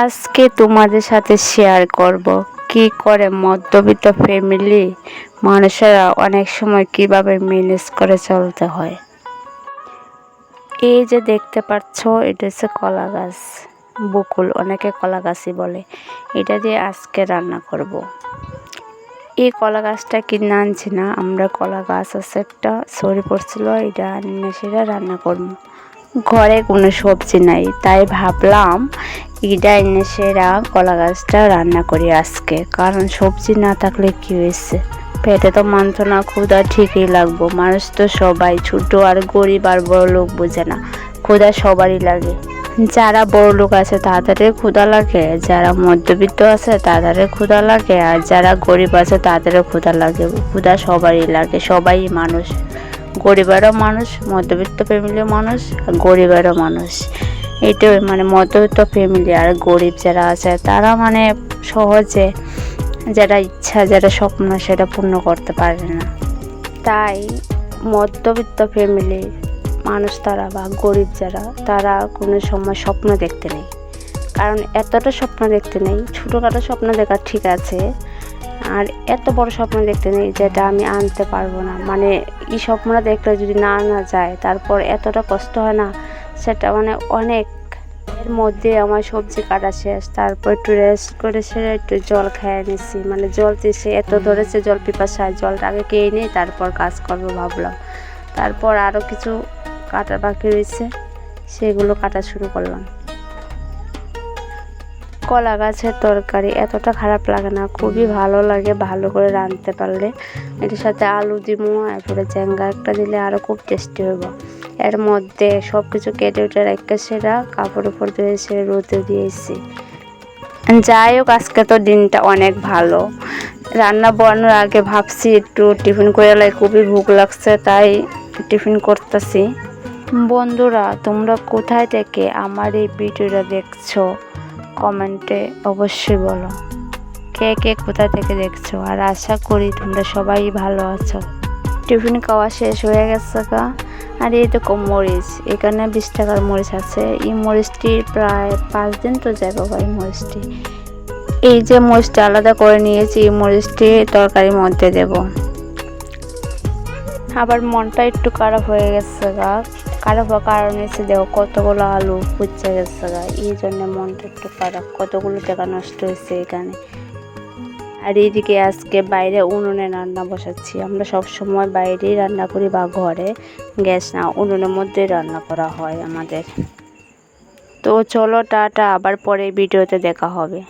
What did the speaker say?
আজকে তোমাদের সাথে শেয়ার করব। কি করে মধ্যবিত্ত ফ্যামিলি মানুষেরা অনেক সময় কীভাবে ম্যানেজ করে চলতে হয়। এই যে দেখতে পাচ্ছ, এটা হচ্ছে কলা গাছ, বকুল, অনেকে কলা গাছই বলে। এটা দিয়ে আজকে রান্না করব। এই কলা গাছটা কিনে আনছি না, আমরা কলা গাছ আছে একটা, সরি পড়ছিল, এটা আনিয়ে সেটা রান্না করব। ঘরে কোনো সবজি নাই, তাই ভাবলাম এটা এনে সেরা কলা গাছটা রান্না করি আজকে। কারণ সবজি না থাকলে কি হয়েছে? পেটে তো মানত না ক্ষুধা ঠিকই লাগবো। মানুষ তো সবাই, ছোট আর গরিব আর বড় লোক বোঝে না। ক্ষুধা সবারই লাগে। যারা বড় লোক আছে তাদের ক্ষুধা লাগে। যারা মধ্যবিত্ত আছে তাদের ক্ষুধা লাগে। আর যারা গরিব আছে তাদের ক্ষুধা লাগে। ক্ষুধা সবারই লাগে, সবাই মানুষ। গরিবেরও মানুষ, মধ্যবিত্ত ফ্যামিলির মানুষ, আর গরিবেরও মানুষ। এইটাই মানে মধ্যবিত্ত ফ্যামিলি আর গরিব যারা আছে, তারা মানে সহজে যারা ইচ্ছা, যারা স্বপ্ন, সেটা পূর্ণ করতে পারে না। তাই মধ্যবিত্ত ফ্যামিলির মানুষ তারা বা গরিব যারা, তারা কোনো সময় স্বপ্ন দেখতে নেই। কারণ এতটা স্বপ্ন দেখতে নেই, ছোটোখাটো স্বপ্ন দেখা ঠিক আছে, আর এত বড় স্বপ্ন দেখতে নেই যেটা আমি আনতে পারব না। মানে এই স্বপ্নটা দেখলে যদি না আনা যায়, তারপর এতটা কষ্ট হয় না সেটা মানে অনেক এর মধ্যে আমার সবজি কাটা শেষ। তারপর একটু রেস্ট করে সেটা একটু জল খেয়ে নিছি। মানে জল দিয়েছে এত ধরেছে, জল পিপাসায় জলটা আগে খেয়ে নিই, তারপর কাজ করব ভাবলাম। তারপর আরও কিছু কাটা বাকি রয়েছে, সেগুলো কাটা শুরু করলাম। কলা গাছের তরকারি এতটা খারাপ লাগে না, খুবই ভালো লাগে ভালো করে রাঁধতে পারলে। এটার সাথে আলু দিব এরপরে জ্যাঙ্গা একটা দিলে আরও খুব টেস্টি হইব। এর মধ্যে সব কিছু কেটে উঠে রেখে সেরা কাপড় উপর দিয়ে সে রোদে দিয়েছি। যাই হোক, আজকে তো দিনটা অনেক ভালো। রান্না বান্নার আগে ভাবছি একটু টিফিন করে এলাই খুবই ভুক লাগছে, তাই টিফিন করতেছি। বন্ধুরা, তোমরা কোথায় থেকে আমার এই ভিডিওটা দেখছ? কমেন্টে অবশ্যই বলো। কে কে কোথা থেকে দেখছ? আর আশা করি তোমরা সবাই ভালো আছো। টিফিন খাওয়া শেষ হয়ে গেছে গা। আর এই দেখো মরিচ। এখানে বিশ টাকার মরিচ আছে। এই মরিচটি প্রায় পাঁচ দিন তো যায় বাবা এই মরিচটি। এই যে মরিচটা আলাদা করে নিয়েছি, এই মরিচটি তরকারির মধ্যে দেব। আবার মনটা একটু খারাপ হয়ে গেছে গা। খারাপ কারণ হচ্ছে দেখো কতগুলো আলু পুচ্ছে গেছে এই জন্য মনটা একটু খারাপ। কতগুলো টাকা নষ্ট হয়েছে এখানে। আর এইদিকে আজকে বাইরে উনুনে রান্না বসাচ্ছি। আমরা সব সময় বাইরেই রান্না করি বা ঘরে। গ্যাস না, উনুনের মধ্যেই রান্না করা হয় আমাদের। তো চলো টাটা, আবার পরে ভিডিওতে দেখা হবে।